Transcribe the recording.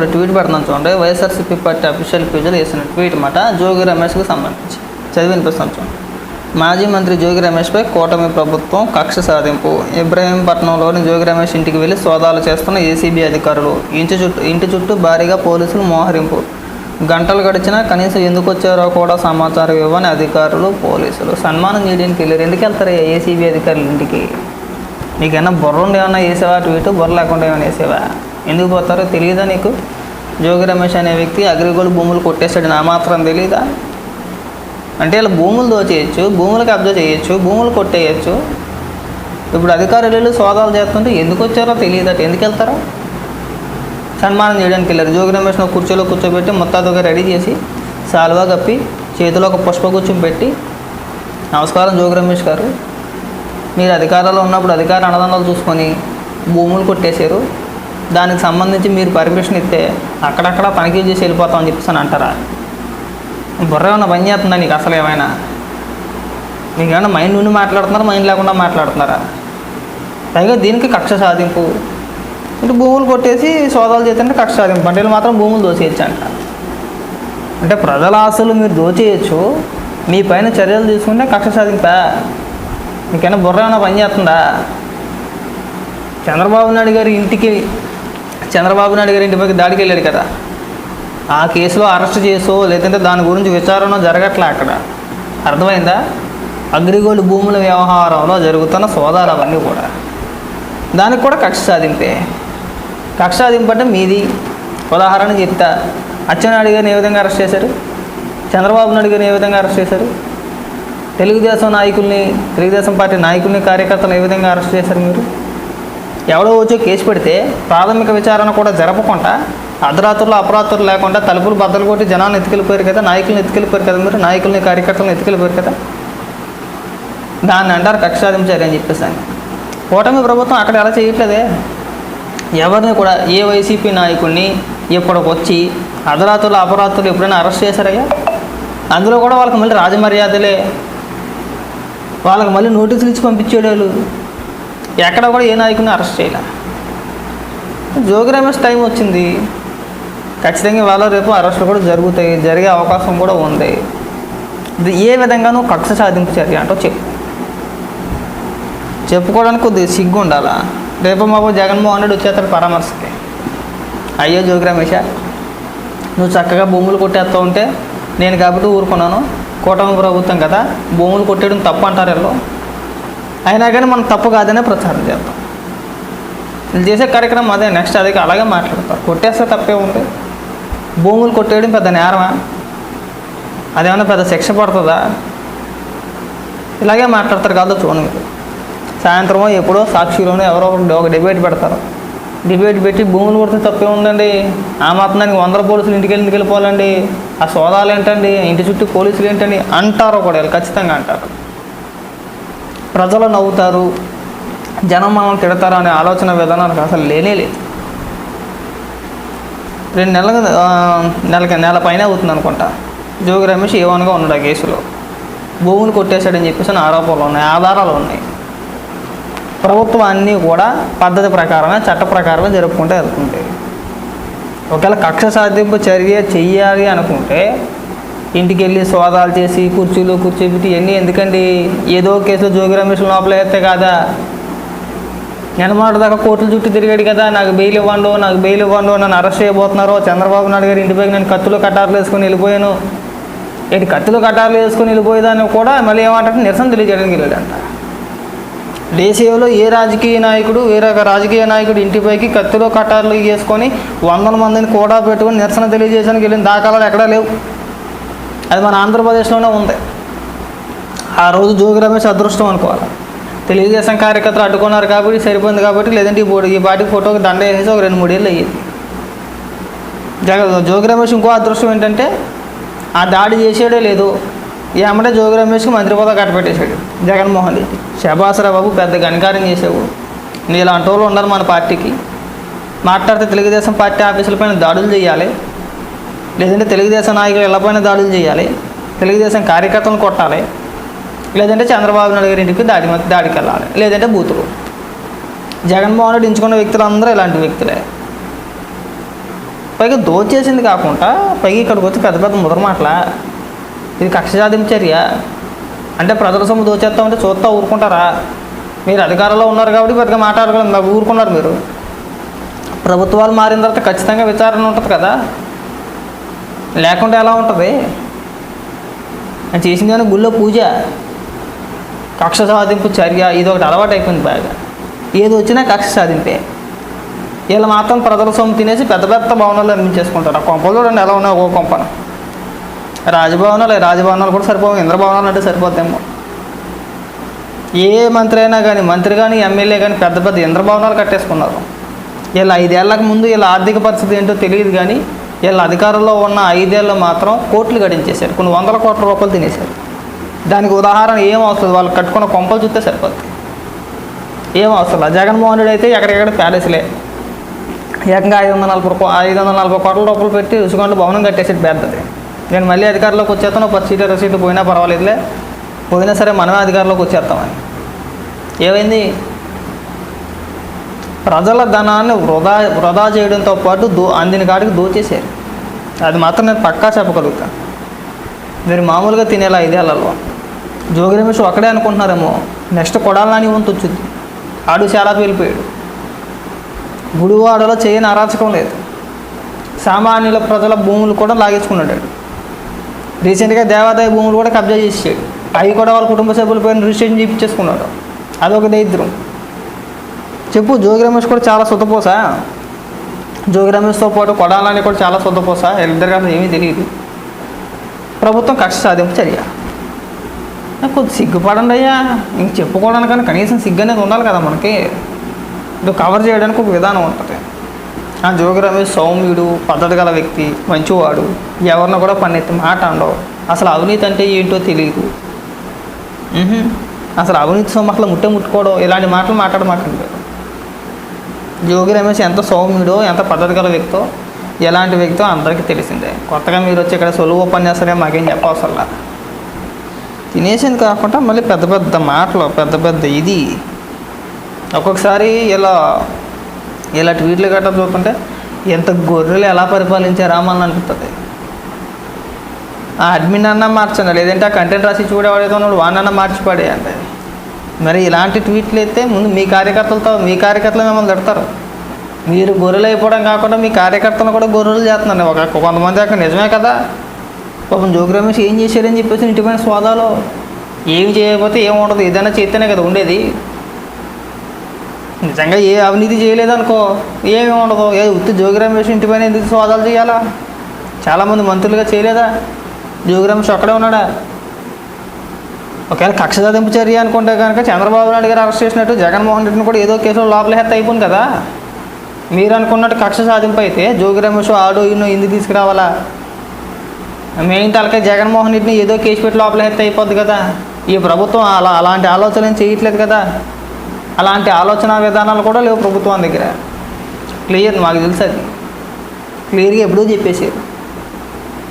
Tweet పెడతాం చూడండి. YSRCP party official పేజీలో వేసిన ట్వీట్ మాట జోగి రమేష్కి సంబంధించి. చదివి వినిపిస్తాం చూడండి. మాజీ మంత్రి జోగి రమేష్పై కూటమి ప్రభుత్వం కక్ష సాధింపు. ఇబ్రహీంపట్నంలోని జోగి రమేష్ ఇంటికి వెళ్ళి సోదాలు చేస్తున్న ఏసీబీ అధికారులు. ఇంటి చుట్టూ ఇంటి చుట్టూ భారీగా పోలీసులు మోహరింపు. గంటలు గడిచినా కనీసం ఎందుకు వచ్చారో కూడా సమాచారం ఇవ్వని అధికారులు పోలీసులు. సన్మానం చేయడానికి వెళ్ళారు. ఎందుకు వెళ్తారు ఏసీబీ అధికారులు ఇంటికి? నీకైనా బుర్ర ఉండి ఏమన్నా వేసావా? ట్వీట్ బుర్ర లేకుండా ఏమైనా వేసావా? ఎందుకు పోతారో తెలియదా నీకు? జోగి రమేష్ అనే వ్యక్తి అగ్రిగోల్డ్ భూములు కొట్టేశాడు నా మాత్రం తెలియదా అంటే ఇలా భూములు దోచేయచ్చు భూములు కబ్జా చేయొచ్చు భూములు కొట్టేయచ్చు. ఇప్పుడు అధికారులు వెళ్ళి సోదాలు చేస్తుంటే ఎందుకు వచ్చారో తెలియదట ఎందుకు వెళ్తారో? సన్మానం చేయడానికి వెళ్ళారు. జోగి రమేష్ను కుర్చీలో కూర్చోబెట్టి మొత్తాదుగా రెడీ చేసి సాల్వా కప్పి చేతిలో ఒక పుష్పగుచ్చం పెట్టి నమస్కారం జోగి రమేష్ గారు. మీరు అధికారంలో ఉన్నప్పుడు అధికార అన్నదండలు చూసుకొని భూములు కొట్టేశారు. దానికి సంబంధించి మీరు పర్మిషన్ ఇస్తే అక్కడక్కడ తనిఖీ చేసి వెళ్ళిపోతామని చెప్పేసి అని అంటారా? బుర్ర ఏమైనా పని చేస్తుందా నీకు అసలు ఏమైనా? మీకు ఏమైనా మైండ్ నుండి మాట్లాడుతున్నారా మైండ్ లేకుండా మాట్లాడుతున్నారా? పైగా దీనికి కక్ష సాధింపు. ఇటు భూములు కొట్టేసి సోదాలు చేస్తుంటే కక్ష సాధింపు. అంటే మాత్రం భూములు దోచేయచ్చు అంట. అంటే ప్రజల ఆశలు మీరు దోచేయచ్చు. మీ పైన చర్యలు తీసుకుంటే కక్ష సాధింపా. మీకైనా బుర్ర ఏమైనా పని చేస్తుందా? చంద్రబాబు నాయుడు గారి ఇంటికి చంద్రబాబు నాయుడు గారి ఇంటిపైకి దాడికి వెళ్ళాడు కదా. ఆ కేసులో అరెస్ట్ చేసో లేదంటే దాని గురించి విచారణ జరగట్లే అక్కడ. అర్థమైందా? అగ్రిగోల్డ్ భూముల వ్యవహారంలో జరుగుతున్న సోదాలు అవన్నీ కూడా. దానికి కూడా కక్ష సాధింపే. కక్ష సాధింపు అంటే మీది. ఉదాహరణ చెప్తా. అచ్చెన్నాయుడు గారిని ఏ విధంగా అరెస్ట్ చేశారు? చంద్రబాబు నాయుడు గారిని ఏ విధంగా అరెస్ట్ చేశారు? తెలుగుదేశం నాయకుల్ని తెలుగుదేశం పార్టీ నాయకుల్ని కార్యకర్తలు ఏ విధంగా అరెస్ట్ చేశారు మీరు? ఎవడో వచ్చి కేసు పెడితే ప్రాథమిక విచారణ కూడా జరపకుండా అర్ధరాత్రులు అపరాత్రులు లేకుండా తలుపులు బద్దలు కొట్టి జనాన్ని ఎత్తుకెళ్ళిపోయారు కదా నాయకులను ఎత్తుకెళ్ళిపోయారు కదా మీరు నాయకుల్ని కార్యకర్తలను ఎత్తుకెళ్ళిపోయారు కదా? దాన్ని అంటారు కక్షాధించారని చెప్పేసాను అని చెప్పేసి అని. కూటమి ప్రభుత్వం అక్కడ ఎలా చేయట్లేదే? ఎవరిని కూడా ఏ వైసీపీ నాయకుడిని ఇప్పటికి వచ్చి అర్ధరాత్రులు అపరాత్రులు ఎప్పుడైనా అరెస్ట్ చేశారయ్యా అందులో కూడా వాళ్ళకి మళ్ళీ రాజమర్యాదలే. వాళ్ళకి మళ్ళీ నోటీసులు ఇచ్చి పంపించేవాళ్ళు ఎక్కడ కూడా ఏ నాయకుని అరెస్ట్ చేయలే. జోగి రమేష్ టైం వచ్చింది. ఖచ్చితంగా వాళ్ళ రేపు అరెస్టులు కూడా జరుగుతాయి. జరిగే అవకాశం కూడా ఉంది. ఏ విధంగానూ కక్ష సాధింపు చర్య అంటూ చెప్పు. చెప్పుకోవడానికి కొద్దిగా సిగ్గు ఉండాలా? రేపు మాకు జగన్మోహన్ రెడ్డి వచ్చేస్తాడు పరామర్శకి. అయ్యో జోగి రమేష నువ్వు చక్కగా భూములు కొట్టేస్తూ ఉంటే నేను కాబట్టి ఊరుకున్నాను. కూటమి ప్రభుత్వం కదా భూములు కొట్టేయడం తప్పు అంటారు వీళ్ళు. అయినా కానీ మనం తప్పు కాదనే ప్రచారం చేద్దాం. వీళ్ళు చేసే కార్యక్రమం అదే నెక్స్ట్ అదే అలాగే మాట్లాడతారు. కొట్టేస్తే తప్పే ఉంది భూములు కొట్టేయడం పెద్ద నేరమా? అదేమన్నా పెద్ద శిక్ష పడుతుందా? ఇలాగే మాట్లాడతారు కాదు చూడండి మీరు. సాయంత్రమో ఎప్పుడో సాక్షిలోనో ఎవరో ఒక డిబేట్ పెడతారు. డిబేట్ పెట్టి భూములు కొడితే తప్పే ఉందండి. ఆ మాత్రం దానికి వందల పోలీసులు ఇంటికి వెళ్ళి ఇంటికి వెళ్ళిపోవాలండి. ఆ సోదాలు ఏంటండి? ఇంటి చుట్టూ పోలీసులు ఏంటండి? అంటారు కూడా ఖచ్చితంగా అంటారు. ప్రజలు నవ్వుతారు జనం మనం తిడతారు అనే ఆలోచన విధానానికి అసలు లేనే లేదు. రెండు నెలల నెలకి నెల పైన అవుతుంది అనుకుంటా. జోగి రమేష్ ఏవన్గా ఉన్నాడు ఆ కేసులో? భూములు కొట్టేశాడని చెప్పేసి నా ఆరోపణలు ఉన్నాయి ఆధారాలు ఉన్నాయి. ప్రభుత్వం అన్నీ కూడా పద్ధతి ప్రకారమే చట్ట ప్రకారమే జరుపుకుంటూ వెళ్తుంటాయి. ఒకవేళ కక్ష సాధింపు చర్య చెయ్యాలి అనుకుంటే ఇంటికి వెళ్ళి సోదాలు చేసి కుర్చీలు కూర్చోబెట్టి ఇవన్నీ ఎందుకండి? ఏదో కేసులో జోగి రమేష్ లోపల వేస్తే కాదా? నెలమాట దాకా కోర్టుల చుట్టూ తిరిగాడు కదా నాకు బెయిల్ ఇవ్వండు నాకు బెయిల్ ఇవ్వండు నన్ను అరెస్ట్ చేయబోతున్నారు. చంద్రబాబు నాయుడు గారి ఇంటిపైకి నేను కత్తులు కట్టారులు వేసుకొని వెళ్ళిపోయాను. ఏంటి కత్తులు కట్టారులు వేసుకొని వెళ్ళిపోయేదాన్ని కూడా మళ్ళీ ఏమంటే నిరసన తెలియజేయడానికి వెళ్ళాడంట. దేశీయంలో ఏ రాజకీయ నాయకుడు వేరే ఒక రాజకీయ నాయకుడు ఇంటిపైకి కత్తిలో కట్టార్లు వేసుకొని వందల మందిని కూడా పెట్టుకొని నిరసన తెలియజేయడానికి వెళ్ళిన దాఖలాలు ఎక్కడా లేవు. అది మన ఆంధ్రప్రదేశ్లోనే ఉంది. ఆ రోజు జోగి రమేష్ అదృష్టం అనుకోవాలి. తెలుగుదేశం కార్యకర్తలు అడ్డుకున్నారు కాబట్టి సరిపోయింది కాబట్టి లేదంటే ఈ ఈ పాటికి ఫోటోకి దండ వేసేసి ఒక రెండు మూడేళ్ళు అయ్యింది. జగ జోగి రమేష్ ఇంకో అదృష్టం ఏంటంటే ఆ దాడి చేసేడే లేదు. ఏమంటే జోగి రమేష్కి మంత్రి పదవి కట్టపెట్టేశాడు జగన్మోహన్ రెడ్డి. శభాసరా బాబు పెద్ద గణకారం చేసావు నేను ఇలాంటి వాళ్ళు ఉన్నారు మన పార్టీకి. మాట్లాడితే తెలుగుదేశం పార్టీ ఆఫీసులపైన దాడులు చేయాలి. లేదంటే తెలుగుదేశం నాయకులు ఇళ్ళపైన దాడులు చేయాలి. తెలుగుదేశం కార్యకర్తలను కొట్టాలి. లేదంటే చంద్రబాబు నాయుడు గారి ఇంటికి దాడి దాడికి వెళ్ళాలి లేదంటే బూతులు. జగన్మోహన్ రెడ్డి ఎంచుకున్న వ్యక్తులందరూ ఇలాంటి వ్యక్తులే. పైగా దోచేసింది కాకుండా పైగా ఇక్కడికి వచ్చి పెద్ద పెద్ద ముద్ర మాటల. ఇది కక్ష చర్య. అంటే ప్రజల సొమ్ము దోచేస్తామంటే చూస్తా ఊరుకుంటారా? మీరు అధికారంలో ఉన్నారు కాబట్టి పెద్దగా మాట్లాడగలం ఊరుకున్నారు మీరు. ప్రభుత్వాలు మారిన తర్వాత ఖచ్చితంగా విచారణ ఉంటుంది కదా. లేకుంటే ఎలా ఉంటుంది? ఆయన చేసింది కానీ గుళ్ళో పూజ? కక్ష సాధింపు చర్య ఇది ఒకటి అలవాటు అయిపోయింది బాగా. ఏది వచ్చినా కక్ష సాధింపే. వీళ్ళు మాత్రం ప్రజల సొమ్ము తినేసి పెద్ద పెద్ద భవనాలు నిర్మించేసుకుంటారు. ఆ కొంపలు చూడండి ఎలా ఉన్నాయి ఒక్కో కొంపన. రాజభవనాలు రాజభవనాలు కూడా సరిపోవు. ఇంద్రభవనాలు అంటే సరిపోద్దేమో. ఏ మంత్రి అయినా కానీ మంత్రి కానీ ఎమ్మెల్యే కానీ పెద్ద పెద్ద ఇంద్రభవనాలు కట్టేసుకున్నారు. వీళ్ళ ఐదేళ్ళకు ముందు వీళ్ళ ఆర్థిక పరిస్థితి ఏంటో తెలియదు కానీ వీళ్ళ అధికారంలో ఉన్న ఐదేళ్ళు మాత్రం కోట్లు గడించేశారు. కొన్ని వందల కోట్ల రూపాయలు తినేశారు. దానికి ఉదాహరణ ఏం వస్తుంది వాళ్ళు కట్టుకున్న కొంపలు చూస్తే సరిపోద్ది. ఏం అవసరం? జగన్మోహన్ రెడ్డి అయితే ఎక్కడెక్కడ ప్యాలెస్లే ఏకంగా ఐదు వందల నలభై ఐదు వందల నలభై కోట్ల రూపాయలు పెట్టి రుసుగొండ భవనం కట్టేసేది పెద్దది నేను మళ్ళీ అధికారంలోకి వచ్చేస్తాను పది సీట్లు ఇరవై సీట్లు పోయినా పర్వాలేదులే. పోయినా సరే మనమే అధికారంలోకి వచ్చేస్తామని. ఏమైంది? ప్రజల ధనాన్ని వృధా వృధా చేయడంతో పాటు దో అందిన కాడికి దోచేశారు. అది మాత్రం నేను పక్కా చెప్పగలుగుతా. మీరు మామూలుగా తినేలా ఐదేళ్ళలో జోగి రమేష్ ఒక్కడే అనుకుంటున్నారేమో నెక్స్ట్ కొడాలని వంతు వచ్చింది. ఆడు చాలా వెళ్ళిపోయాడు. గుడివాడలో చేయని అరాచకం లేదు. సామాన్యుల ప్రజల భూములు కూడా లాగేసుకున్నాడు. రీసెంట్గా దేవాదాయ భూములు కూడా కబ్జా చేసాడు అవి కూడా వాళ్ళ కుటుంబ సభ్యుల పైన రిజిస్ట్రేషన్ చేయించేసుకున్నాడు. అదొక దరిద్రం. చెప్పు జోగి రమేష్ కూడా చాలా సొత్తపోసా జోగి రమేష్తో పాటు కొడాలని కూడా చాలా సొత్తపోసా వీళ్ళిద్దరికి అసలు ఏమీ తెలియదు. ప్రభుత్వం కక్ష సాధింపు చర్య. నాకు కొద్ది సిగ్గుపడండి అయ్యా. ఇంక చెప్పుకోవడానికని కనీసం సిగ్గు అనేది ఉండాలి కదా మనకి. ఇది కవర్ చేయడానికి ఒక విధానం ఉంటుంది. ఆ జోగి రమేష్ సౌమ్యుడు పద్ధతి గల వ్యక్తి మంచివాడు ఎవరిని కూడా పన్నెత్తి మాట అండవు అసలు అవినీతి అంటే ఏంటో తెలియదు అసలు అవినీతి సొమ్మట్ల ముట్టే ముట్టుకోవడం ఇలాంటి మాటలు మాట్లాడమాకండి. జోగి రమేష్ ఎంత సౌమ్యుడో ఎంత పద్ధతి గల వ్యక్తో ఎలాంటి వ్యక్తో అందరికీ తెలిసిందే. కొత్తగా మీరు వచ్చి ఇక్కడ సొలువు ఉపన్యాసమే మాకేం చెప్పవసరలా. తినేసింది కాకుండా మళ్ళీ పెద్ద పెద్ద మాటలు పెద్ద పెద్ద ఇది. ఒక్కొక్కసారి ఇలా ఇలా ట్వీట్లు గట్రా చూస్తుంటే ఎంత గొర్రెలు ఎలా పరిపాలించారామని అనిపిస్తుంది ఆ అడ్మిన్ అన్న మార్చండి లేదంటే ఆ కంటెంట్ రాసి చూడేవాడేదో ఉన్నాడు వాడినన్నా మార్చి పడేయండి మరి ఇలాంటి ట్వీట్లు అయితే ముందు మీ కార్యకర్తలతో మీ కార్యకర్తలు మిమ్మల్ని తిడతారు. మీరు గొర్రెలు అయిపోవడం కాకుండా మీ కార్యకర్తలు కూడా గొర్రెలు చేస్తున్నారు ఒక కొంతమంది అక్కడ నిజమే కదా? పాపం జోగ్రమేష్ ఏం చేశారని చెప్పేసి ఇంటిపైన స్వాదాలో ఏం చేయకపోతే ఏం ఉండదు. ఏదైనా చేస్తేనే కదా ఉండేది. నిజంగా ఏ అవినీతి చేయలేదనుకో ఏమి ఉండదు. ఏ ఉత్తి జోగి రమేష్ ఇంటిపైన ఎందుకు స్వాదాలు చేయాలా? చాలామంది మంత్రులుగా చేయలేదా? జోగి అక్కడే ఒక్కడే ఉన్నాడా? ఒకవేళ కక్ష సాధింపు చర్య అనుకుంటే కనుక చంద్రబాబు నాయుడు గారు అరెస్ట్ చేసినట్టు జగన్మోహన్ రెడ్డిని కూడా ఏదో కేసులో లోపల హెత్త అయిపోయింది కదా. మీరు అనుకున్నట్టు కక్ష సాధింపు అయితే జోగి రమేష్ ఆడు ఇన్నో ఎందుకు తీసుకురావాలా? మెయిన్ తలకే జగన్మోహన్ రెడ్డిని ఏదో కేసు పెట్టి లోపల హెత్త అయిపోద్ది కదా. ఈ ప్రభుత్వం అలా అలాంటి ఆలోచన చేయట్లేదు కదా. అలాంటి ఆలోచన విధానాలు కూడా లేవు ప్రభుత్వం దగ్గర. క్లియర్ మాకు తెలుసు అది. క్లియర్గా ఎప్పుడూ చెప్పేసారు